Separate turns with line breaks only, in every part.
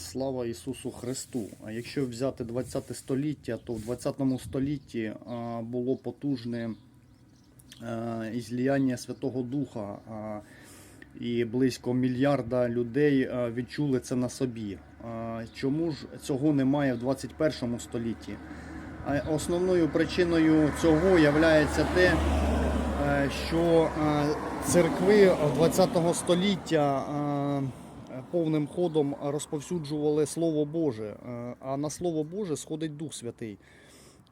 Слава Ісусу Христу! А якщо взяти 20 століття, то в 20 столітті було потужне а, ізліяння Святого Духа, і близько мільярда людей відчули це на собі. Чому ж цього немає в 21 столітті? Основною причиною цього є те, е, що е, церкви 20 століття е, повним ходом розповсюджували Слово Боже, е, а на Слово Боже сходить Дух Святий.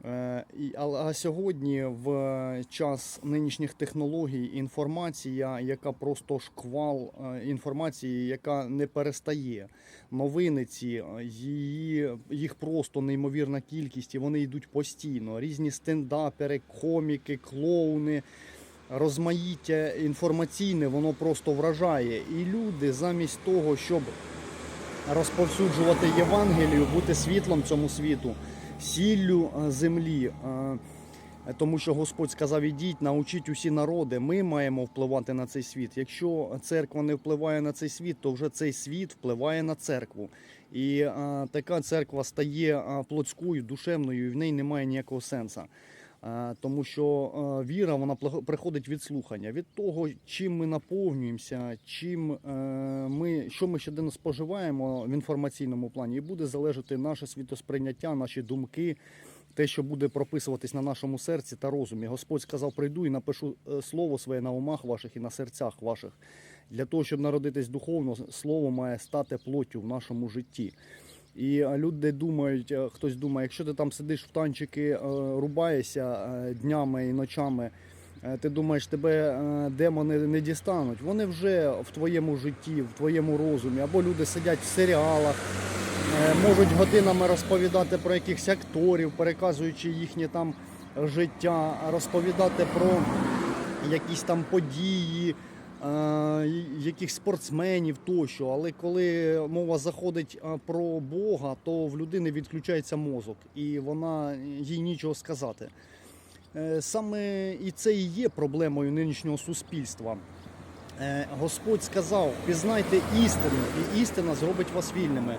Е, А сьогодні, в час нинішніх технологій, інформація, яка просто шквал е, інформації, яка не перестає. Новини ці, її, їх просто неймовірна кількість, і вони йдуть постійно. Різні стендапери, коміки, клоуни. Розмаїття інформаційне, воно просто вражає. І люди замість того, щоб розповсюджувати Євангелію, бути світлом цьому світу, сіллю е, землі. е, Тому що Господь сказав: ідіть, научіть усі народи. Ми маємо впливати на цей світ. Якщо церква не впливає на цей світ, то вже цей світ впливає на церкву. І е, така церква стає плотською, душевною, і в неї немає ніякого сенсу. Е, Тому що е, віра вона приходить від слухання, від того, чим ми наповнюємося, чим е, ми, що ми щоденно споживаємо в інформаційному плані, і буде залежати наше світосприйняття, наші думки, те, що буде прописуватись на нашому серці та розумі. Господь сказав: прийду і напишу слово своє на умах ваших і на серцях ваших. Для того, щоб народитись духовно, слово має стати плоттю в нашому житті. І е, люди думають, е, хтось думає, якщо ти там сидиш в танчики, е, рубаєшся днями і ночами, ти думаєш, тебе демони не дістануть. Вони вже в твоєму житті, в твоєму розумі, або люди сидять в серіалах, можуть годинами розповідати про якихось акторів, переказуючи їхнє там життя, розповідати про якісь там події, е, яких спортсменів тощо. Але коли мова заходить про Бога, то в людини відключається мозок, і вона їй нічого сказати. Е, Саме і це і є проблемою нинішнього суспільства. Е, Господь сказав: пізнайте істину, і істина зробить вас вільними.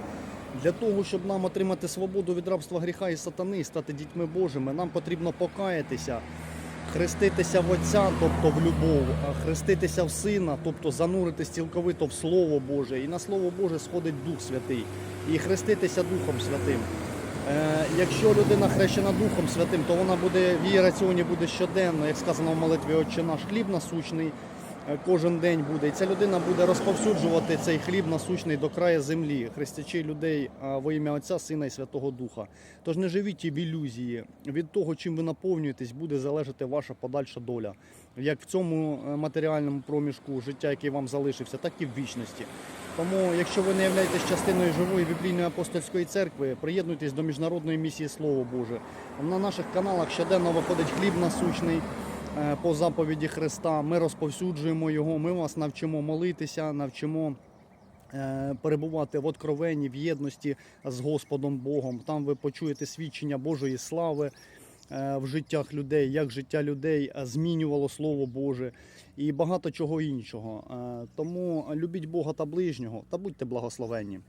Для того, щоб нам отримати свободу від рабства гріха і сатани, стати дітьми Божими, нам потрібно покаятися, хреститися в Отця, тобто в любов, а хреститися в Сина, тобто зануритись цілковито в Слово Боже. І на Слово Боже сходить Дух Святий, і хреститися Духом Святим. Е, Якщо людина хрещена Духом Святим, то вона буде в її раціоні буде щоденно, як сказано в молитві Отче наш хліб насущний кожен день буде. І ця людина буде розповсюджувати цей хліб насущний до краю землі, хрестячи людей во ім'я Отця, Сина і Святого Духа. Тож не живіть в ілюзії. Від того, чим ви наповнюєтесь, буде залежати ваша подальша доля. Як в цьому е, матеріальному проміжку життя, який вам залишився, так і в вічності. Тому, якщо ви не являєтесь частиною живої біблійної апостольської церкви, приєднуйтесь до міжнародної місії Слово Боже. На наших каналах щоденно виходить хліб насущний е, по заповіді Христа. Ми розповсюджуємо його. Ми вас навчимо молитися, навчимо. е, Перебувати в откровенні, в єдності з Господом Богом. Там ви почуєте свідчення Божої слави е, в життях людей, як життя людей е, змінювало Слово Боже і багато чого іншого. Е, Тому любіть Бога та ближнього та будьте благословенні.